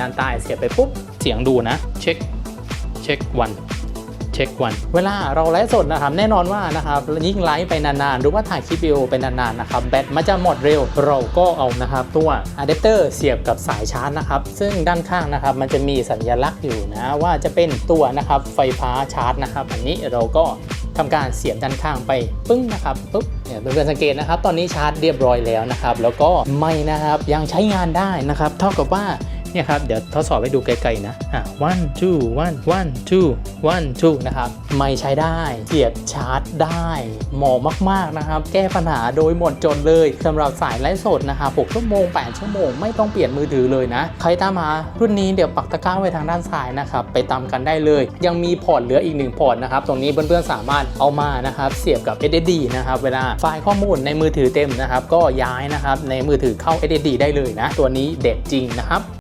ด้านใต้เสียบไปปุ๊บเสียงดูนะ เช็คเช็ควันเช็ควันเวลาเราไลฟ์สดนะครับแน่นอนว่านะครับยิ่งไลฟ์ไปนานๆ หรือว่าถ่ายคลิปวิดีโอไปนานๆนะครับแบตมันจะหมดเร็วเราก็เอานะครับตัวอะแดปเตอร์เสียบกับสายชาร์จนะครับซึ่งด้านข้างนะครับมันจะมีสัญลักษณ์อยู่นะว่าจะเป็นตัวนะครับไฟฟ้าชาร์จนะครับอันนี้เราก็ทำการเสียบด้านข้างไปปึ้งนะครับปุ๊บเนี่ยเพื่อนๆสังเกตนะครับ ตอนนี้ชาร์จเรียบร้อยแล้วนะครับแล้วก็ไม่นะครับยังใช้งานได้นะครับเท่ากับว่า เนี่ยครับ เดี๋ยวทดสอบให้ดูไกลๆนะอะ one two one one two one two นะครับ ไม่ใช้ได้เสียบชาร์จได้เหมาะมากๆนะครับ แก้ปัญหาโดยหมดจดเลยสำหรับสายไลฟ์สดนะครับ6ชั่วโมง 8 ชั่วโมง ไม่ต้องเปลี่ยนมือถือเลยนะ ใครตามหารุ่นนี้เดี๋ยวปักตะกร้าไว้ทางด้านซ้ายนะครับ ไปตามกันได้เลย ยังมีพอร์ตเหลืออีกหนึ่งพอร์ตนะครับ ตรงนี้เพื่อนๆสามารถเอามานะครับเสียบกับ SSD นะครับ เวลาไฟล์ข้อมูลในมือถือเต็มนะครับ ก็ย้ายนะครับในมือถือเข้า SSD ได้เลยนะ ตัวนี้เด็ดจริงนะครับ